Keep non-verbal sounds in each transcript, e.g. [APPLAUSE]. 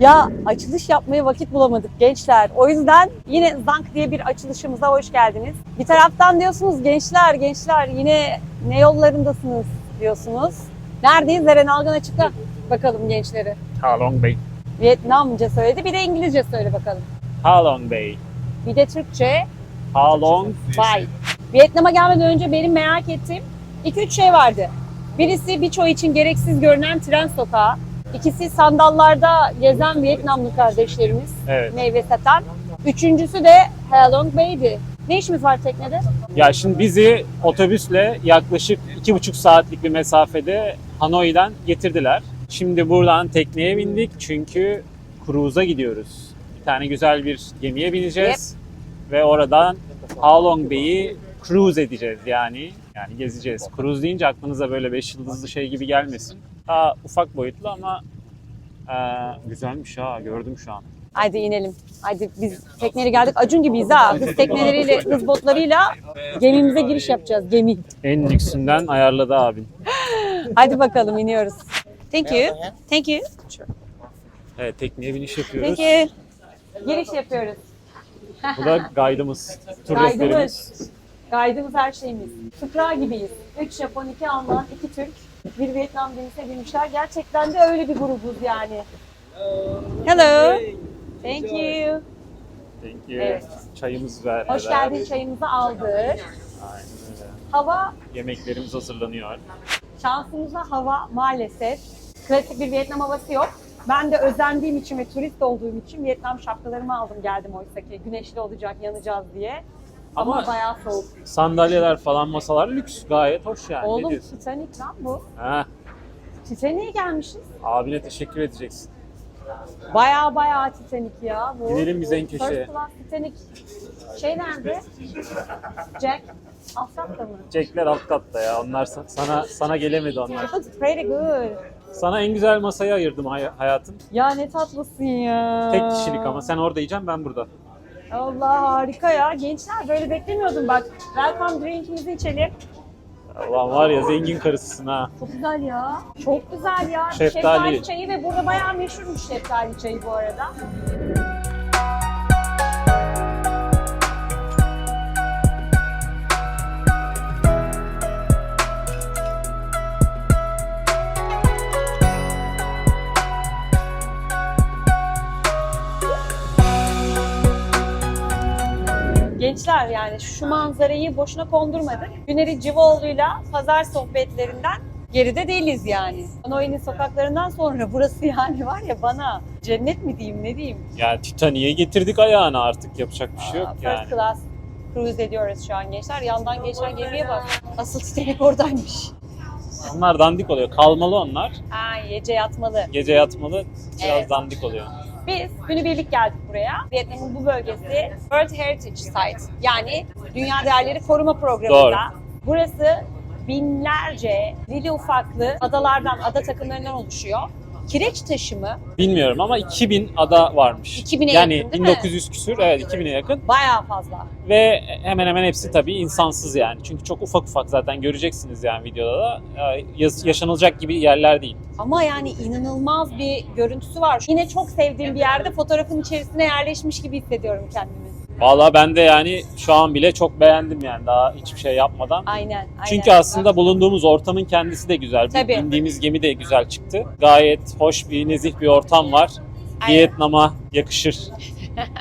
Ya açılış yapmaya vakit bulamadık gençler. O yüzden yine Zank diye bir açılışımıza hoş geldiniz. Bir taraftan diyorsunuz gençler gençler yine ne yollarındasınız diyorsunuz. Neredeyiz? Eren Algan açıkla bakalım gençleri. Ha Long Bay. Vietnamca söyledi bir de İngilizce söyle bakalım. Ha Long Bay. Bir de Türkçe Ha Long Bay. Vietnam'a gelmeden önce benim merak ettiğim 2-3 şey vardı. Birisi birçoğu için gereksiz görünen tren sokağı. İkisi sandallarda gezen Vietnamlı kardeşlerimiz Evet. meyve satan. Üçüncüsü de Ha Long Bay'di. Ne işimiz var teknede? Ya şimdi bizi otobüsle yaklaşık iki buçuk saatlik bir mesafede Hanoi'den getirdiler. Şimdi buradan tekneye bindik çünkü cruise'a gidiyoruz. Bir tane güzel bir gemiye bineceğiz ve oradan Ha Long Bay'i cruise edeceğiz yani. Yani gezeceğiz. Cruise deyince aklınıza böyle beş yıldızlı şey gibi gelmesin. Daha ufak boyutlu ama eee, güzelmiş ha gördüm şu an. Haydi inelim. Haydi biz tekneyle geldik. Acun gibiyiz ha. Hız tekneleriyle, hız botlarıyla gemimize giriş yapacağız. Gemi. En lüksünden ayarladı abin. Hadi bakalım iniyoruz. Thank you. Thank you. Evet tekneye biniş yapıyoruz. Thank you. Giriş yapıyoruz. Bu da guide'ımız, tur rehberimiz. Gaydımız her şeyimiz. Fıkra gibiyiz. 3 Japon, 2 Alman, 2 Türk, bir Vietnam gemisi binmişler. Gerçekten de öyle bir grubuz yani. Hello. Thank you. Thank you. Evet. Çayımız ver. Hoş geldin çayımızı aldık. Aynen öyle. Hava, Yemeklerimiz hazırlanıyor. şansımıza hava maalesef. Klasik bir Vietnam havası yok. Ben de özendiğim için ve turist olduğum için Vietnam şapkalarımı aldım geldim oysa ki. Güneşli olacak, yanacağız diye. Ama, Ama- bayağı soğuk. Sandalyeler falan masalar lüks. Gayet hoş yani. Ne Oğlum diyorsun? Titanic lan bu. Ha, Titanic'e gelmişiz. abine teşekkür edeceksin. Baya baya Titanic ya bu. Gidelim biz en köşeye. First class Titanic. Şey nerede? Jack. Alsat da mı? Jackler alt katta ya. Onlar sa- sana sana gelemedi onlar. It looks pretty good. Sana en güzel masayı ayırdım hay- hayatım. Ya ne tatlısın ya. Tek kişilik ama sen orada yiyeceksin ben burada. Allah harika ya. Gençler böyle beklemiyordum bak. Welcome drinkimizi içelim. Ulan var ya zengin karısısın ha. Çok güzel ya. Çok güzel ya. Şeftali. Şeftali çayı ve burada bayağı meşhurmuş şeftali çayı bu arada. Gençler yani şu manzarayı boşuna kondurmadık. Güneri Civoğlu'yla pazar sohbetlerinden geride değiliz yani. Hanoi'nin sokaklarından sonra burası yani var ya bana cennet mi diyeyim ne diyeyim. Ya Titanic'e getirdik ayağını artık yapacak bir şey Aa, yok First yani. class cruise ediyoruz şu an gençler. Yandan geçen gemiye bak. Asıl Titanic oradaymış. Onlar dandik oluyor. Kalmalı onlar. Aa, gece yatmalı. Gece yatmalı biraz Evet. dandik oluyor. Biz günübirlik geldik buraya. Vietnam'ın bu bölgesi World Heritage Site yani Dünya Değerleri Koruma Programı'nda. Doğru. Burası binlerce lili ufaklı adalardan, ada takımlarından oluşuyor. Kireç taşımı Bilmiyorum ama 2000 ada varmış. 2000'e yani yakın değil mi? 1900 küsür evet 2000'e yakın bayağı fazla. ve hemen hemen hepsi tabii insansız yani. Çünkü çok ufak ufak zaten göreceksiniz yani videoda da Ee, yas- yaşanılacak gibi yerler değil. Ama yani inanılmaz bir görüntüsü var. Yine çok sevdiğim bir yerde fotoğrafın içerisine yerleşmiş gibi hissediyorum kendimi. Valla ben de yani şu an bile çok beğendim yani daha hiçbir şey yapmadan. Aynen. aynen. Çünkü aslında bulunduğumuz ortamın kendisi de güzel. Tabii. Bindiğimiz gemi de güzel çıktı. Gayet hoş bir nezih bir ortam var. Aynen. Vietnam'a yakışır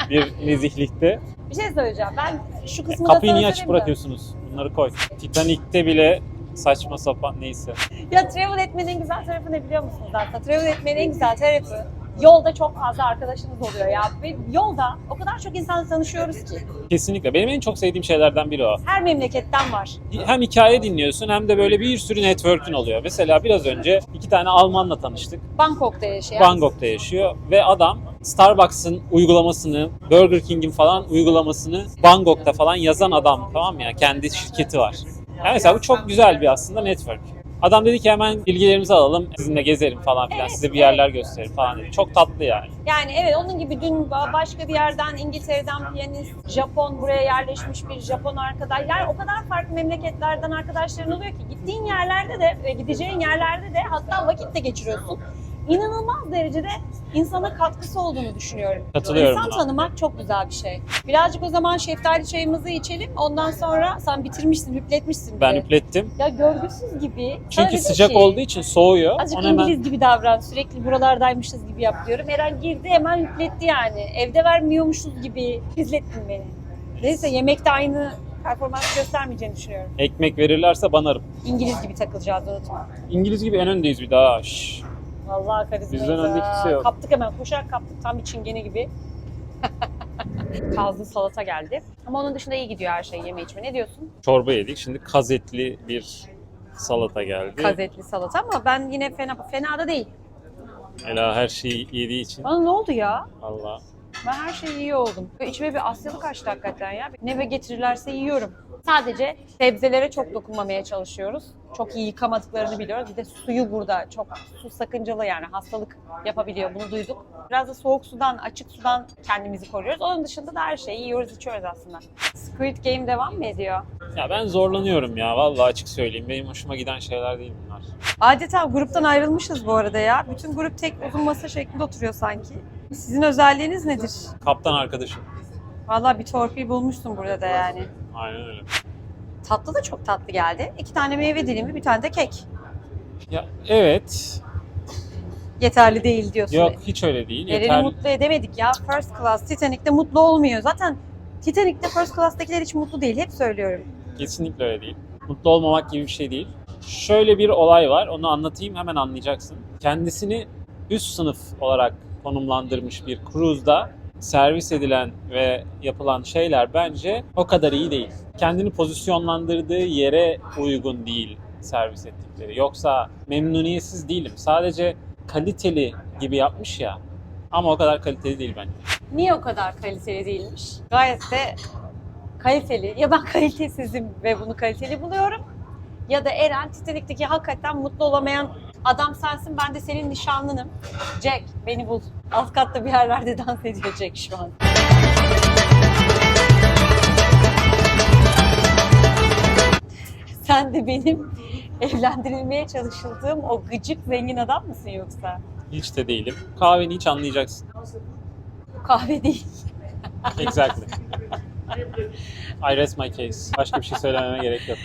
bir [LAUGHS] nezihlikte. Bir şey söyleyeceğim. Ben şu kısmını da Kapıyı niye sana açık bırakıyorsunuz? Bunları koy. Titanic'te bile saçma sapan neyse. Ya travel etmenin en güzel tarafı ne biliyor musunuz aslında? Travel etmenin en güzel tarafı yolda çok fazla arkadaşınız oluyor ya. Ve yolda o kadar çok insanla tanışıyoruz ki. Kesinlikle. Benim en çok sevdiğim şeylerden biri o. Her memleketten var. Hem hikaye dinliyorsun hem de böyle bir sürü network'ün oluyor. Mesela biraz önce iki tane Almanla tanıştık. Bangkok'ta yaşayan. Bangkok'ta yaşıyor ve adam Starbucks'ın uygulamasını, Burger King'in falan uygulamasını Bangkok'ta falan yazan adam tamam mı ya? Kendi şirketi var. Yani mesela bu çok güzel bir aslında network. Adam dedi ki hemen bilgilerimizi alalım, sizinle gezerim falan filan, Evet, size bir yerler gösteririm falan dedi. Çok tatlı yani. Yani evet onun gibi dün ba- başka bir yerden İngiltere'den piyanist, Japon buraya yerleşmiş bir Japon arkadaş. Yani o kadar farklı memleketlerden arkadaşların oluyor ki gittiğin yerlerde de gideceğin yerlerde de hatta vakit de geçiriyorsun. İnanılmaz derecede insana katkısı olduğunu düşünüyorum. Katılıyorum İnsan buna. tanımak çok güzel bir şey. Birazcık o zaman şeftali çayımızı içelim. Ondan sonra sen bitirmişsin, hüpletmişsin Ben bizi. üplettim. Ya görgüsüz gibi. Sana Çünkü dedim sıcak ki, olduğu için soğuyor. Azıcık hemen İngiliz gibi davran. Sürekli buralardaymışız gibi yap diyorum. Eren girdi hemen üfletti yani. Evde vermiyormuşuz gibi izlettin beni. Neyse yemekte aynı performans göstermeyeceğini düşünüyorum. ekmek verirlerse banarım. İngiliz gibi takılacağız unutma. İngiliz gibi en öndeyiz bir daha. Şşş. Vallahi karizmayız Bizden ha. kimse yok. Kaptık hemen koşarak kaptık tam bir çingene gibi. [LAUGHS] Kazlı salata geldi. Ama onun dışında iyi gidiyor her şey yeme içme. Ne diyorsun? Çorba yedik. Şimdi kazetli bir salata geldi. Kazetli salata ama ben yine fena fena da değil. Ela her şeyi yediği için. Bana ne oldu ya? Allah. Ben her şeyi iyi oldum. İçime bir Asyalık açtı hakikaten ya. Ne ve getirirlerse yiyorum. Sadece sebzelere çok dokunmamaya çalışıyoruz. Çok iyi yıkamadıklarını biliyoruz. Bir de suyu burada çok su sakıncalı yani hastalık yapabiliyor. Bunu duyduk. Biraz da soğuk sudan, açık sudan kendimizi koruyoruz. Onun dışında da her şeyi yiyoruz, içiyoruz aslında. Squid Game devam mı ediyor? Ya ben zorlanıyorum ya. Vallahi açık söyleyeyim. Benim hoşuma giden şeyler değil bunlar. Adeta gruptan ayrılmışız bu arada ya. Bütün grup tek uzun masa şeklinde oturuyor sanki. Sizin özelliğiniz nedir? Kaptan arkadaşım. Vallahi bir torpil bulmuşsun burada da yani. Aynen öyle. Tatlı da çok tatlı geldi. İki tane meyve dilimi, bir tane de kek. Ya evet. Yeterli değil diyorsun. Yok hiç öyle değil. Eren'i Yeterli. mutlu edemedik ya. First Class Titanic'te mutlu olmuyor. Zaten Titanic'te First Class'takiler hiç mutlu değil. Hep söylüyorum. Kesinlikle öyle değil. Mutlu olmamak gibi bir şey değil. Şöyle bir olay var. Onu anlatayım hemen anlayacaksın. Kendisini üst sınıf olarak konumlandırmış bir cruise'da servis edilen ve yapılan şeyler bence o kadar iyi değil. Kendini pozisyonlandırdığı yere uygun değil servis ettikleri. Yoksa memnuniyetsiz değilim. Sadece kaliteli gibi yapmış ya. Ama o kadar kaliteli değil bence. Niye o kadar kaliteli değilmiş? Gayet de kaliteli. Ya ben [LAUGHS] kalitesizim ve bunu kaliteli buluyorum. Ya da Eren Titanic'teki hakikaten mutlu olamayan adam sensin. Ben de senin nişanlınım. Jack beni bul. Alt katta bir yerlerde dans ediyor Jack şu an. Sen de benim evlendirilmeye çalışıldığım o gıcık zengin adam mısın yoksa? Hiç de değilim. Kahveni hiç anlayacaksın. Kahve değil. Exactly. I rest my case. Başka bir şey söylememe gerek yok.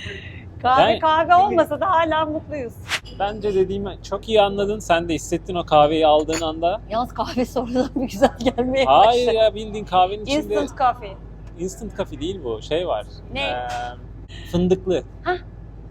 Kahve Yani- kahve olmasa da hala mutluyuz. Bence dediğimi çok iyi anladın. Sen de hissettin o kahveyi aldığın anda. Yalnız kahve sonradan bir güzel gelmeye Hayır başladı. ya bildiğin kahvenin içinde Instant coffee. instant coffee değil bu. Şey var. Ne? Ee, fındıklı.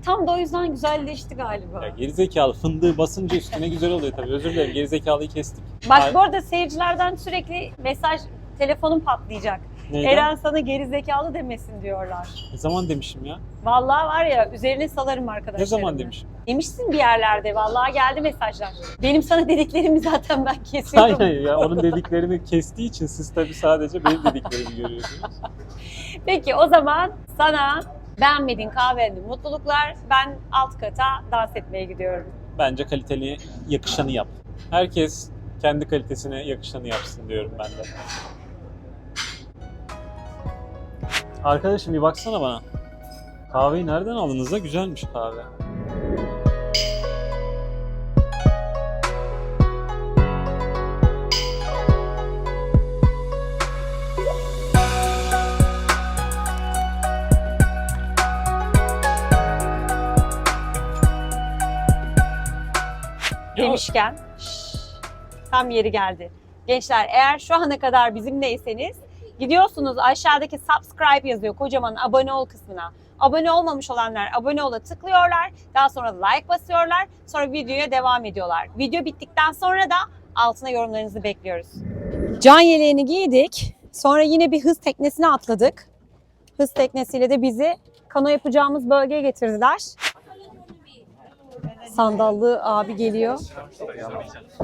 Tam da o yüzden güzelleşti galiba. Ya gerizekalı fındığı basınca üstüne güzel oluyor tabii. Özür dilerim gerizekalıyı kestik. Bak bu arada seyircilerden sürekli mesaj, telefonum patlayacak. Neyden? Eren sana geri zekalı demesin diyorlar. Ne zaman demişim ya? Vallahi var ya üzerine salarım arkadaşlar. Ne zaman demişim? Demişsin bir yerlerde vallahi geldi mesajlar. Benim sana dediklerimi zaten ben kesiyorum. Aynen ya onun dediklerini kestiği için siz tabii sadece benim dediklerimi görüyorsunuz. [LAUGHS] Peki o zaman sana beğenmediğin kahvenin mutluluklar. Ben alt kata dans etmeye gidiyorum. Bence kaliteli yakışanı yap. Herkes kendi kalitesine yakışanı yapsın diyorum ben de. Arkadaşım bir baksana bana. Kahveyi nereden aldınız da güzelmiş kahve. Demişken şşş, tam yeri geldi. Gençler eğer şu ana kadar bizimleyseniz gidiyorsunuz aşağıdaki subscribe yazıyor kocaman abone ol kısmına. Abone olmamış olanlar abone ola tıklıyorlar. Daha sonra like basıyorlar. Sonra videoya devam ediyorlar. Video bittikten sonra da altına yorumlarınızı bekliyoruz. Can yeleğini giydik. Sonra yine bir hız teknesine atladık. Hız teknesiyle de bizi kano yapacağımız bölgeye getirdiler. Sandallı abi geliyor.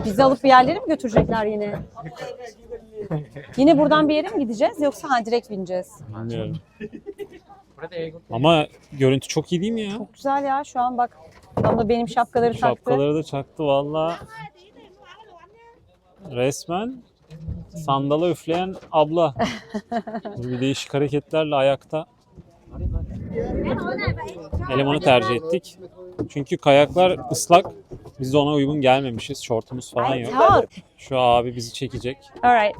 Bizi alıp bir yerlere mi götürecekler yine? Yine buradan bir yere mi gideceğiz yoksa ha direkt bineceğiz? Bilmiyorum. Ama görüntü çok iyi değil mi ya? Çok güzel ya şu an bak. Tam da benim şapkaları taktı. Şapkaları da çaktı valla. Resmen sandala üfleyen abla. [LAUGHS] bir değişik hareketlerle ayakta. Elemanı tercih ettik. Çünkü kayaklar ıslak. Biz de ona uygun gelmemişiz. Şortumuz falan yok. Şu abi bizi çekecek. Alright.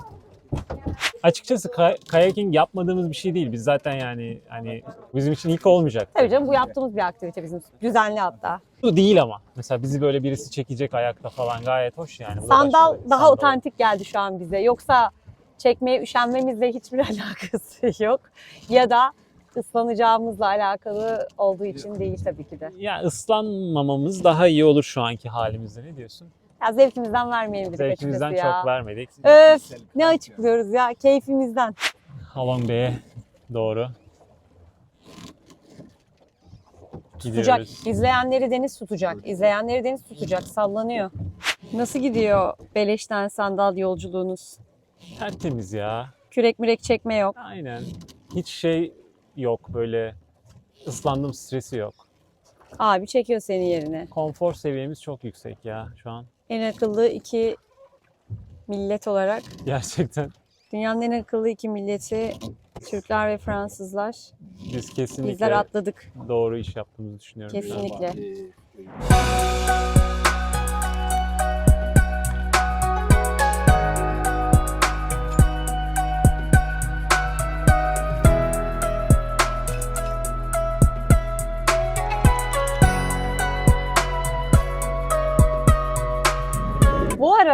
Açıkçası kay- kayaking yapmadığımız bir şey değil. Biz zaten yani hani bizim için ilk olmayacak. Tabii canım bu yaptığımız bir aktivite bizim. Düzenli hatta. Bu değil ama. Mesela bizi böyle birisi çekecek ayakta falan gayet hoş yani. Bu da Sandal başka daha sandal. otantik geldi şu an bize. Yoksa çekmeye üşenmemizle hiçbir [LAUGHS] alakası yok. Ya da ıslanacağımızla alakalı olduğu için değil tabii ki de. Ya ıslanmamamız daha iyi olur şu anki halimizde. Ne diyorsun? Ya zevkimizden vermeyelim dedik Zevkimizden açıkçası ya. çok vermedik. Öf ne açıklıyoruz ya keyfimizden. Halon Bey'e doğru. Tutacak. Gidiyoruz. İzleyenleri deniz tutacak. İzleyenleri deniz tutacak. Sallanıyor. Nasıl gidiyor beleşten sandal yolculuğunuz? Tertemiz ya. Kürek mürek çekme yok. Aynen. Hiç şey yok böyle ıslandım stresi yok. Abi çekiyor seni yerine. Konfor seviyemiz çok yüksek ya şu an. En akıllı iki millet olarak Gerçekten dünyanın en akıllı iki milleti Türkler ve Fransızlar. biz kesinlikle Bizler atladık doğru iş yaptığımızı düşünüyorum. kesinlikle.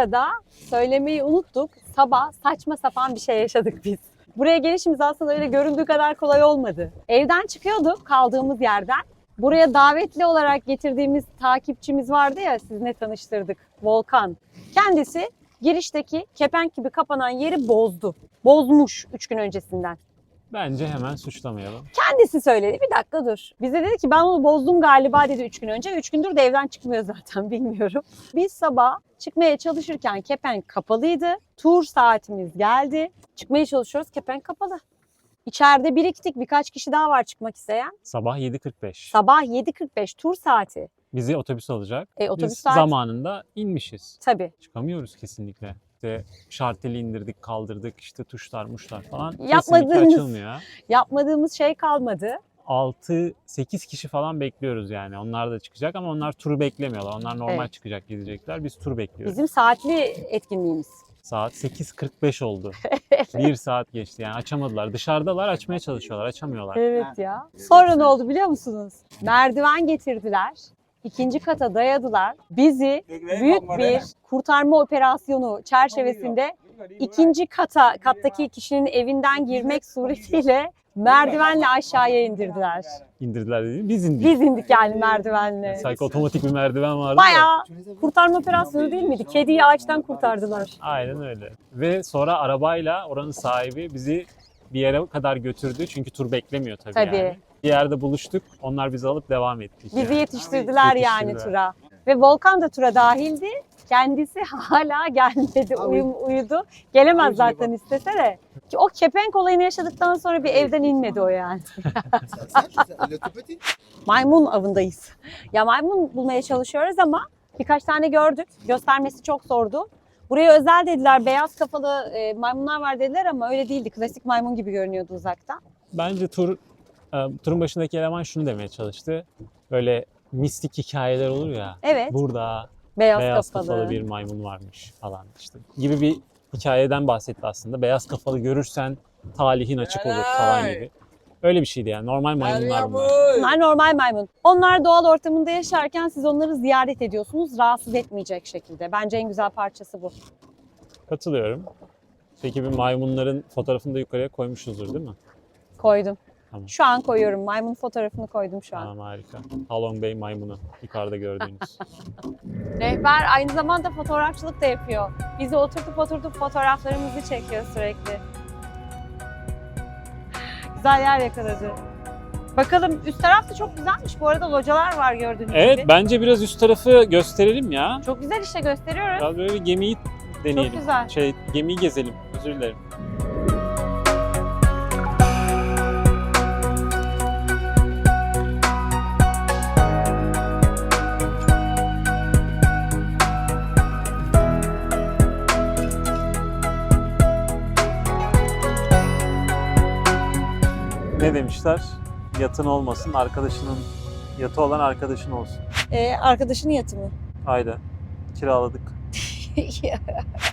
Arada söylemeyi unuttuk. Sabah saçma sapan bir şey yaşadık biz. Buraya gelişimiz aslında öyle göründüğü kadar kolay olmadı. Evden çıkıyorduk kaldığımız yerden. Buraya davetli olarak getirdiğimiz takipçimiz vardı ya sizinle tanıştırdık. Volkan. Kendisi girişteki kepenk gibi kapanan yeri bozdu. Bozmuş 3 gün öncesinden. Bence hemen suçlamayalım. Kendisi söyledi. Bir dakika dur. Bize dedi ki ben onu bozdum galiba dedi 3 gün önce. 3 gündür de evden çıkmıyor zaten [LAUGHS] bilmiyorum. Biz sabah çıkmaya çalışırken kepenk kapalıydı. Tur saatimiz geldi. Çıkmaya çalışıyoruz kepenk kapalı. İçeride biriktik. Birkaç kişi daha var çıkmak isteyen. Sabah 7.45. Sabah 7.45 tur saati. Bizi otobüs alacak. E, otobüs Biz saat- zamanında inmişiz. Tabii. Çıkamıyoruz kesinlikle. İşte şarteli indirdik, kaldırdık, işte tuşlar, muşlar falan. Yapmadığımız- açılmıyor. Yapmadığımız şey kalmadı. 6-8 kişi falan bekliyoruz yani. Onlar da çıkacak ama onlar turu beklemiyorlar. Onlar normal Evet. çıkacak, gidecekler. Biz tur bekliyoruz. Bizim saatli etkinliğimiz. Saat 8.45 oldu. [LAUGHS] Bir saat geçti yani açamadılar. Dışarıdalar açmaya çalışıyorlar, açamıyorlar. Evet ya. Sonra ne oldu biliyor musunuz? Merdiven getirdiler. İkinci kata dayadılar. Bizi büyük bir kurtarma operasyonu çerçevesinde ikinci kata kattaki kişinin evinden girmek suretiyle merdivenle aşağıya indirdiler. İndirdiler dedi. Biz indik. Biz indik yani merdivenle. Sanki otomatik bir merdiven vardı. da. Bayağı kurtarma operasyonu değil miydi? Kediyi ağaçtan kurtardılar. Aynen öyle. Ve sonra arabayla oranın sahibi bizi bir yere kadar götürdü. Çünkü tur beklemiyor tabii, Tabii. yani. Bir yerde buluştuk. Onlar bizi alıp devam ettik. Bizi yani. yetiştirdiler yani Yetiştirdiler. tura. Ve Volkan da tura dahildi. Kendisi [LAUGHS] hala gelmedi, uyum, uyudu. Gelemez zaten istese de. Ki O kepenk olayını yaşadıktan sonra bir evden inmedi o yani. Maymun avındayız. Ya maymun bulmaya çalışıyoruz ama birkaç tane gördük. Göstermesi çok zordu. Buraya özel dediler, beyaz kafalı e, maymunlar var dediler ama öyle değildi. Klasik maymun gibi görünüyordu uzaktan. Bence tur turun başındaki eleman şunu demeye çalıştı. Böyle mistik hikayeler olur ya. Evet, Burada beyaz, beyaz kafalı. kafalı bir maymun varmış falan işte gibi bir hikayeden bahsetti aslında. Beyaz kafalı görürsen talihin açık olur falan gibi. Öyle bir şeydi yani. Normal maymunlar bunlar. Bunlar normal maymun. Onlar doğal ortamında yaşarken siz onları ziyaret ediyorsunuz rahatsız etmeyecek şekilde. Bence en güzel parçası bu. Katılıyorum. Peki bir maymunların fotoğrafını da yukarıya koymuşuzdur değil mi? Koydum. Tamam. Şu an koyuyorum. Maymun fotoğrafını koydum şu an. Tamam harika. Halong Bey maymunu yukarıda gördüğünüz. [LAUGHS] Rehber aynı zamanda fotoğrafçılık da yapıyor. Bizi oturtup oturtup fotoğraflarımızı çekiyor sürekli. [SIGHS] Güzel yer yakaladı. Bakalım üst taraf da çok güzelmiş. Bu arada localar var gördüğünüz evet gibi. bence biraz üst tarafı gösterelim ya. Çok güzel işte gösteriyoruz. Biraz böyle bir gemiyi deneyelim. Çok güzel. Şey gemiyi gezelim. Özür dilerim. Ne demişler? Yatın olmasın, arkadaşının yatı olan arkadaşın olsun. Ee, arkadaşının yatımı. Ayda kiraladık. [LAUGHS]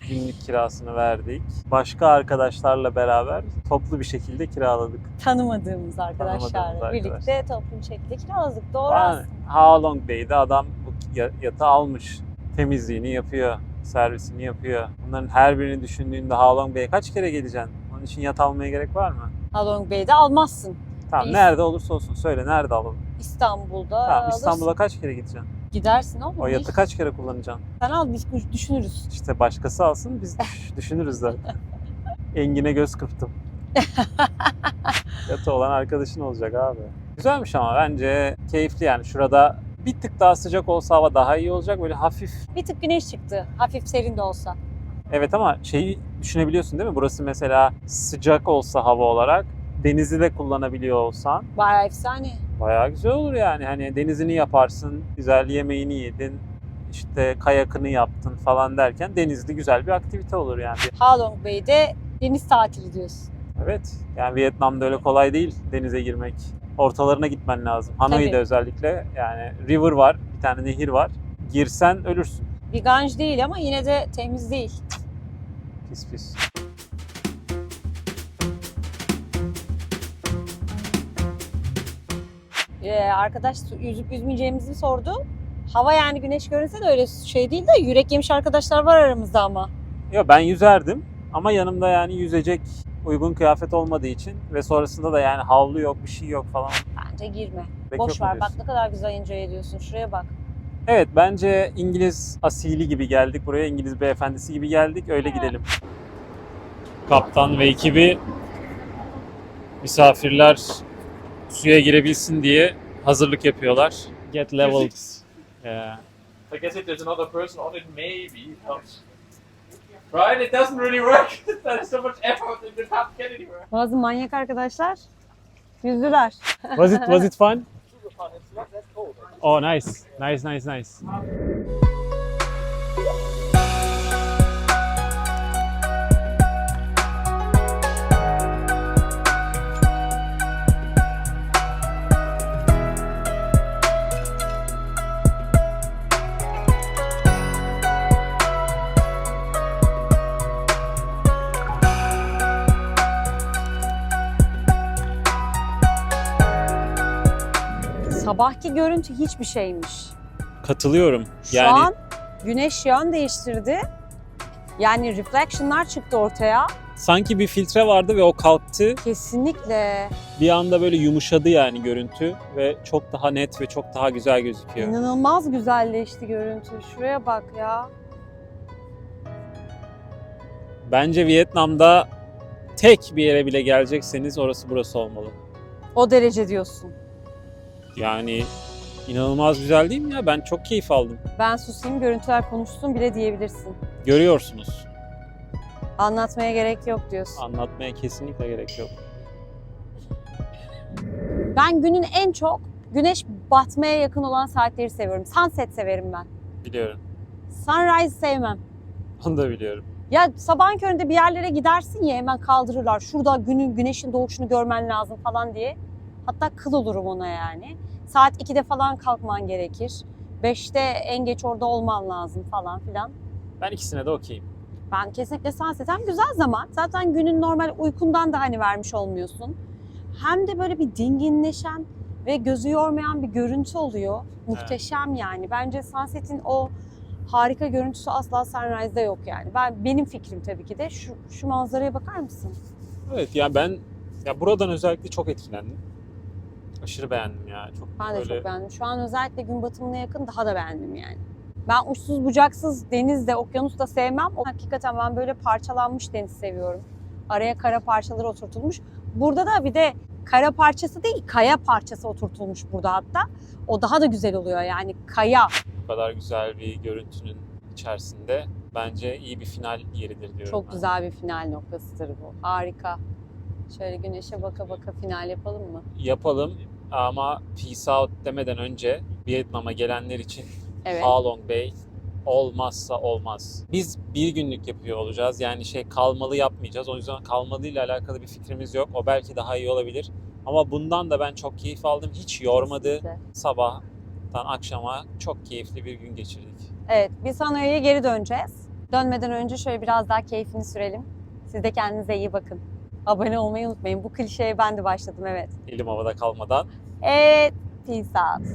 Günlük kirasını verdik. Başka arkadaşlarla beraber toplu bir şekilde kiraladık. Tanımadığımız arkadaşlarla birlikte toplu bir şekilde kiraladık. Doğru Yani aslında. Halong Bay'de adam bu ya- yatağı almış. Temizliğini yapıyor. Servisini yapıyor. Bunların her birini düşündüğünde Halong Bay'e kaç kere geleceksin? Onun için yat almaya gerek var mı? Halong Bay'de almazsın. Tamam İyi. nerede olursa olsun söyle nerede alalım? İstanbul'da Tamam. İstanbul'a kaç kere gideceksin? Gidersin oğlum. O yatı kaç kere kullanacaksın? Sen al biz düşünürüz. İşte başkası alsın biz düş- [LAUGHS] düşünürüz zaten. Engin'e göz kırptım. Yatı olan arkadaşın olacak abi. Güzelmiş ama bence keyifli yani. Şurada bir tık daha sıcak olsa hava daha iyi olacak. Böyle hafif Bir tık güneş çıktı. Hafif serin de olsa. Evet ama şeyi düşünebiliyorsun değil mi? Burası mesela sıcak olsa hava olarak denizi de kullanabiliyor olsan Bayağı efsane. bayağı güzel olur yani. Hani denizini yaparsın, güzel yemeğini yedin, işte kayakını yaptın falan derken denizli güzel bir aktivite olur yani. Halong Bay'de deniz tatili diyorsun. Evet. Yani Vietnam'da öyle kolay değil denize girmek. Ortalarına gitmen lazım. Hanoi'de Tabii. özellikle yani river var, bir tane nehir var. Girsen ölürsün. Bir ganj değil ama yine de temiz değil. Pis pis. Ee, arkadaş yüzüp yüzmeyeceğimizi sordu. Hava yani güneş görünse de öyle şey değil de yürek yemiş arkadaşlar var aramızda ama. Ya ben yüzerdim ama yanımda yani yüzecek uygun kıyafet olmadığı için ve sonrasında da yani havlu yok, bir şey yok falan. Bence girme. Gerek Boş yok ver bak ne kadar güzel enjoy ediyorsun. Şuraya bak. Evet bence İngiliz asili gibi geldik buraya. İngiliz beyefendisi gibi geldik. Öyle gidelim. Kaptan ve ekibi misafirler suya girebilsin diye hazırlık yapıyorlar. Get leveled. Yeah. I guess if there's another person on it, maybe it helps. Right? It doesn't really work. [LAUGHS] There's so much effort and it can't get anywhere. Bazı manyak arkadaşlar yüzdüler. Was it was it fun? [LAUGHS] Oh, nice. Nice, nice, nice. Sabahki görüntü hiçbir şeymiş. Katılıyorum. Şu Yani an güneş yön değiştirdi. Yani reflection'lar çıktı ortaya. sanki bir filtre vardı ve o kalktı. Kesinlikle Bir anda böyle yumuşadı yani görüntü ve çok daha net ve çok daha güzel gözüküyor. inanılmaz güzelleşti görüntü. Şuraya bak ya. Bence Vietnam'da tek bir yere bile gelecekseniz orası burası olmalı. O derece diyorsun. Yani inanılmaz güzel değil mi ya? Ben çok keyif aldım. Ben susayım görüntüler konuşsun bile diyebilirsin. Görüyorsunuz. Anlatmaya gerek yok diyorsun. Anlatmaya kesinlikle gerek yok. Ben günün en çok güneş batmaya yakın olan saatleri seviyorum. Sunset severim ben. Biliyorum. Sunrise sevmem. Onu da biliyorum. Ya sabahın köründe bir yerlere gidersin ya hemen kaldırırlar. Şurada günün güneşin doğuşunu görmen lazım falan diye. Hatta kıl olurum ona yani. Saat 2'de falan kalkman gerekir. 5'te en geç orada olman lazım falan filan. Ben ikisine de okeyim. Ben kesinlikle sunset hem güzel zaman. Zaten günün normal uykundan da hani vermiş olmuyorsun. Hem de böyle bir dinginleşen ve gözü yormayan bir görüntü oluyor. Muhteşem yani. Bence sunset'in o harika görüntüsü asla sunrise'da yok yani. Ben benim fikrim tabii ki de şu şu manzaraya bakar mısın? Evet ya ben ya buradan özellikle çok etkilendim. Aşırı beğendim ya. Çok Ben de böyle çok beğendim. Şu an özellikle gün batımına yakın daha da beğendim yani. Ben uçsuz bucaksız deniz de okyanus da sevmem. O hakikaten ben böyle parçalanmış deniz seviyorum. Araya kara parçaları oturtulmuş. Burada da bir de kara parçası değil kaya parçası oturtulmuş burada hatta. O daha da güzel oluyor yani kaya. bu kadar güzel bir görüntünün içerisinde bence iyi bir final yeridir diyorum. Çok ben. güzel bir final noktasıdır bu. Harika. Şöyle güneşe baka baka final yapalım mı? Yapalım ama peace out demeden önce Vietnam'a gelenler için Evet. Halong Bay olmazsa olmaz. Biz bir günlük yapıyor olacağız. Yani şey kalmalı yapmayacağız. O yüzden kalmalı ile alakalı bir fikrimiz yok. O belki daha iyi olabilir. Ama bundan da ben çok keyif aldım. Hiç yormadı. Kesinlikle. Sabahtan akşama çok keyifli bir gün geçirdik. Evet, biz Hanoi'ye geri döneceğiz. Dönmeden önce şöyle biraz daha keyfini sürelim. Siz de kendinize iyi bakın. Abone olmayı unutmayın. Bu klişeye ben de başladım evet. Elim havada kalmadan. Evet. Peace out.